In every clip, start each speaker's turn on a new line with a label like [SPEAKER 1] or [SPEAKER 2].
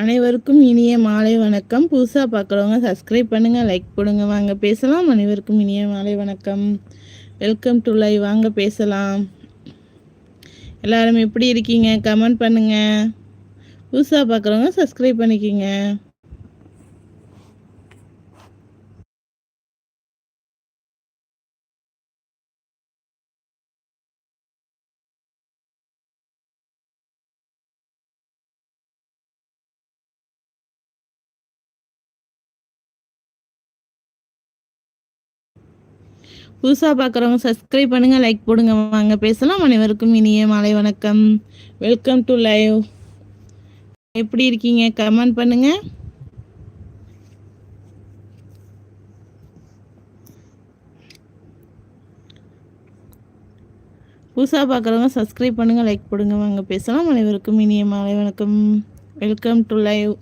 [SPEAKER 1] அனைவருக்கும் இனிய மாலை வணக்கம். புதுசாக பார்க்குறவங்க சப்ஸ்கிரைப் பண்ணுங்கள் லைக் போடுங்க. வாங்க பேசலாம். அனைவருக்கும் இனிய மாலை வணக்கம். வெல்கம் டு லை வாங்க பேசலாம். எல்லாரும் எப்படி இருக்கீங்க? கமெண்ட் பண்ணுங்கள் புதுசாக பார்க்குறவங்க சப்ஸ்கிரைப் பண்ணிக்கிங்க. புதுசாக பார்க்குறவங்க சப்ஸ்கிரைப் பண்ணுங்கள் லைக் போடுங்க. வாங்க பேசலாம். அனைவருக்கும் இனிய மாலை வணக்கம். வெல்கம் டு லைவ் எப்படி இருக்கீங்க? கமெண்ட் பண்ணுங்க. புதுசாக பார்க்குறவங்க சப்ஸ்கிரைப் பண்ணுங்கள் லைக் போடுங்க. வாங்க பேசலாம். அனைவருக்கும் இனிய மாலை வணக்கம். வெல்கம் டு லைவ்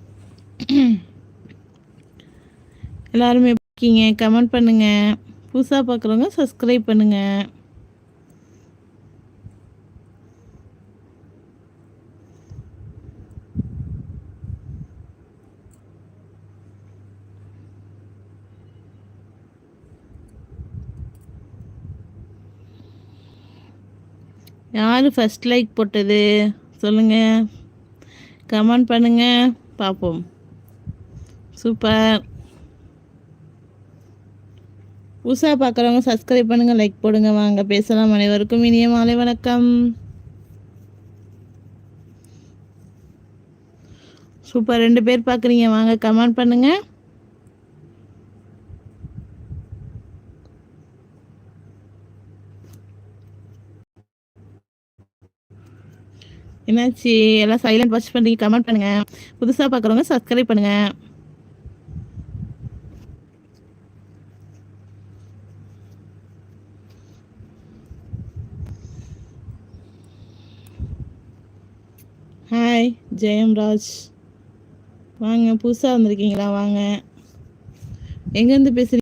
[SPEAKER 1] எல்லாருமே இருக்கீங்க? கமெண்ட் பண்ணுங்கள் புதுசாக பார்க்குறவங்க சப்ஸ்கிரைப் பண்ணுங்கள் யார் ஃபஸ்ட் லைக் போட்டது? சொல்லுங்கள் கமெண்ட் பண்ணுங்கள் பார்ப்போம் சூப்பர் புதுசாக பார்க்குறவங்க சப்ஸ்கிரைப் பண்ணுங்கள் லைக் போடுங்க வாங்க. பேசலாம் அனைவருக்கும் இனிய மாலை வணக்கம். சூப்பர். ரெண்டு பேர் பார்க்குறீங்க வாங்க கமெண்ட் பண்ணுங்க. என்னாச்சு? எல்லாம் சைலண்ட் வாட்ச் பண்ணுறீங்க கமெண்ட் பண்ணுங்கள் புதுசாக பார்க்குறவங்க சப்ஸ்கிரைப் பண்ணுங்கள் ஹாய் ஜெயம்ராஜ் வாங்க புதுசாக வந்திருக்கீங்களா? வாங்க. எங்கேருந்து பேசுகிறீங்க